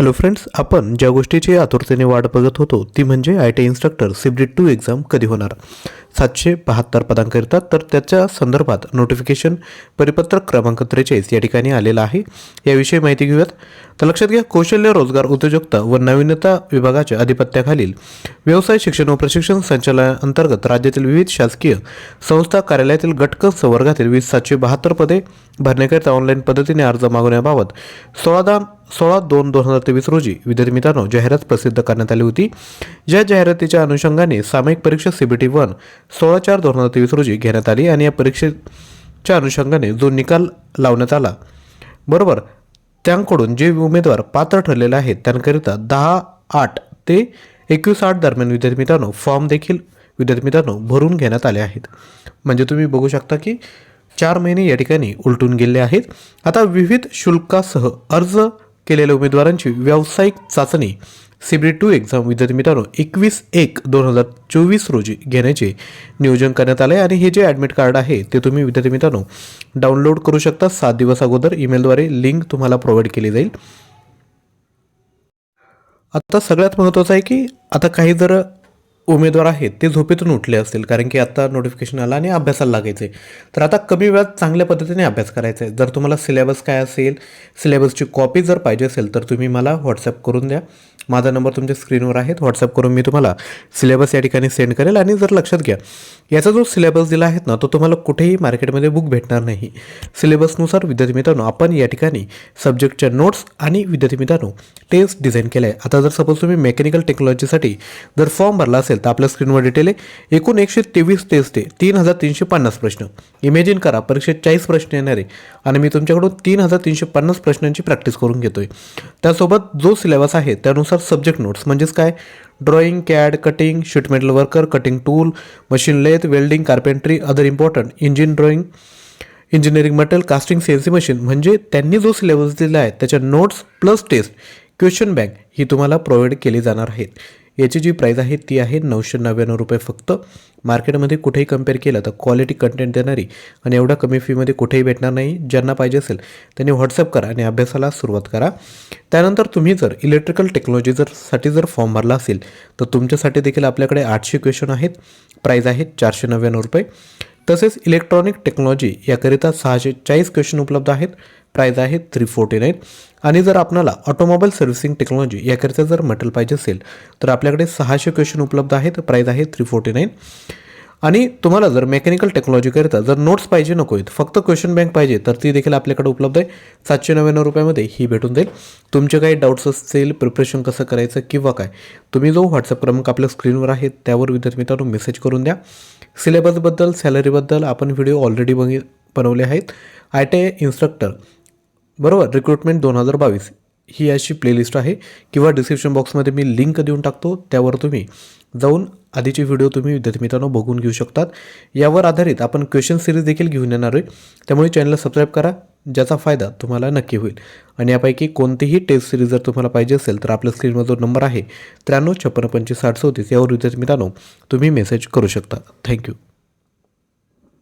Hello friends आपण ज्या गोष्टीची आतुरतेने वाट बघत होतो ती म्हणजे आय टी इन्स्ट्रक्टर सिबडी टू एक्झाम कधी होणार? सातशे बहात्तर पदांकरिता तर त्याच्या संदर्भात नोटिफिकेशन परिपत्रक क्रमांक त्रेचाळीस या ठिकाणी आलेला आहे. याविषयी माहिती घेऊयात. तर लक्षात घ्या कौशल्य रोजगार उद्योजकता व नाविन्यता विभागाच्या अधिपत्याखालील व्यवसाय शिक्षण व प्रशिक्षण संचालनाअंतर्गत राज्यातील विविध शासकीय संस्था कार्यालयातील गटक संवर्गातील वीस सातशे बहात्तर पदे भरण्याकरिता ऑनलाईन पद्धतीने अर्ज मागवण्याबाबत सोळा दा सोळा दोन दोन हजार तेवीस रोजी विद्यार्थी मित्रांनो जाहिरात प्रसिद्ध करण्यात आली होती. या जाहिरातीच्या अनुषंगाने सामायिक परीक्षा सीबीटी वन सोळा चार दोन हजार तेवीस रोजी घेण्यात आली आणि या परीक्षेच्या अनुषंगाने जो निकाल लावण्यात आला बरोबर त्यांकडून जे उमेदवार पात्र ठरलेले आहेत त्यांकरिता दहा आठ ते एकवीस आठ दरम्यान विद्यार्थी मित्रांनो फॉर्म देखील विद्यार्थी मित्रांनो भरून घेण्यात आले आहेत. म्हणजे तुम्ही बघू शकता की चार महिने या ठिकाणी उलटून गेले आहेत. आता विविध शुल्कासह अर्ज केलेल्या उमेदवारांची व्यावसायिक चाचणी सीबी टू एक्झाम विद्यार्थी मित्रांनो एकवीस एक दोन हजार चोवीस रोजी घेण्याचे नियोजन करण्यात आले आहे आणि हे जे ॲडमिट कार्ड आहे ते तुम्ही विद्यार्थी मित्रांनो डाउनलोड करू शकता. सात दिवस अगोदर ईमेलद्वारे लिंक तुम्हाला प्रोव्हाइड केली जाईल. आता सगळ्यात महत्त्वाचं आहे की आता काही जर उमेदवार आहेत ते झोपेतून उठले असतील कारण की आता नोटिफिकेशन आला आणि अभ्यासाला लागायचं आहे तर आता कमी वेळात चांगल्या पद्धतीने अभ्यास करायचा आहे जर तुम्हाला सिलेबस काय असेल सिलेबसची कॉपी जर पाहिजे असेल तर तुम्ही मला व्हॉट्सअप करून द्या. माझा नंबर तुमच्या स्क्रीनवर आहे. व्हॉट्सअप करून मी तुम्हाला सिलेबस या ठिकाणी सेंड करेल आणि जर लक्षात घ्या याचा जो सिलेबस दिला आहे ना तो तुम्हाला कुठेही मार्केटमध्ये बुक भेटणार नाही. सिलेबसनुसार विद्यार्थी मित्रांनो आपण या ठिकाणी सब्जेक्टच्या नोट्स आणि विद्यार्थी मित्रांनो टेस्ट डिझाईन केलं आहे आता जर सपोज तुम्ही मेकॅनिकल टेक्नॉलॉजीसाठी जर फॉर्म भरला असेल तर आपल्या स्क्रीनवर डिटेल आहे. एकूण एकशे तेवीस टेस्ट आहे. तीन हजार तीनशे पन्नास प्रश्न. इमेजिन करा परीक्षेत चाळीस प्रश्न येणार आहे. आणि मी तुमच्याकडून तीन हजार तीनशे पन्नास प्रश्नांची प्रॅक्टिस करून घेतोय. त्यासोबत जो सिलेबस आहे त्यानुसार सब्जेक्ट नोट्स म्हणजेच काय? Drawing CAD cutting sheet metal worker cutting tool machine lathe welding carpentry other important engine drawing engineering material casting C machine म्हणजे त्यांनी जो सिलेबस दिला आहे त्याच्या notes plus test question bank ही तुम्हाला प्रोव्हाइड केली जाणार आहेत. याची जी प्राईज आहे ती आहे नऊशे नव्याण्णव रुपये फक्त. मार्केटमध्ये कुठेही कंपेअर केलं तर क्वालिटी कंटेंट देणारी आणि एवढ्या कमी फीमध्ये कुठेही भेटणार नाही ज्यांना पाहिजे असेल त्यांनी व्हॉट्सअप करा आणि अभ्यासाला सुरुवात करा. त्यानंतर तुम्ही जर इलेक्ट्रिकल टेक्नॉलॉजी जर साठी जर फॉर्म भरला असेल तर तुमच्यासाठी देखील आपल्याकडे आठशे क्वेश्चन आहेत. प्राईज आहेत चारशे नव्याण्णव रुपये. तसेच इलेक्ट्रॉनिक टेक्नॉलॉजी याकरिता सहाशे चाळीस क्वेश्चन उपलब्ध आहेत. प्राईज आहे थ्री फोर्टी नाईन आणि जर आपल्याला ऑटोमोबाईल सर्व्हिसिंग टेक्नॉलॉजी याकरिता जर मटेरियल पाहिजे असेल तर आपल्याकडे सहाशे क्वेश्चन उपलब्ध आहेत. प्राईज आहे थ्री फोर्टी नाईन आणि तुम्हाला जर मेकॅनिकल टेक्नॉलॉजीकरिता जर नोट्स पाहिजे नको आहेत फक्त क्वेश्चन बँक पाहिजे तर ती देखील आपल्याकडे उपलब्ध आहे. सातशे नव्याण्णव रुपयामध्ये ही भेटून जाईल. तुमचे काही डाऊट्स असतील प्रिपरेशन कसं करायचं किंवा काय तुम्ही जो व्हॉट्सअप क्रमांक आपल्या स्क्रीनवर आहे त्यावर विद्यार्थी मित्रांनो मेसेज करून द्या. सिलेबसबद्दल सॅलरीबद्दल आपण व्हिडिओ ऑलरेडी बघि बनवले आहेत. आय टी आय इन्स्ट्रक्टर बरोबर रिक्रुटमेंट दोन हजार बावीस. ही अशी प्लेलिस्ट आहे किंवा डिस्क्रिप्शन बॉक्समध्ये मी लिंक देऊन टाकतो त्यावर तुम्ही जाऊन आधीचे व्हिडिओ तुम्ही विद्यार्थी मित्रांनो बघून घेऊ शकतात. यावर आधारित आपण क्वेश्चन सिरीज देखील घेऊन येणार आहे. त्यामुळे चॅनलला सबस्क्राईब करा ज्याचा फायदा तुम्हाला नक्की होईल. आणि यापैकी कोणतीही टेस्ट सिरीज जर तुम्हाला पाहिजे असेल तर आपल्या स्क्रीनवर जो नंबर आहे त्र्याण्णव छप्पन्न पंचवीस साठ चौतीस यावर विद्यार्थी मित्रांनो तुम्ही मेसेज करू शकता. थँक्यू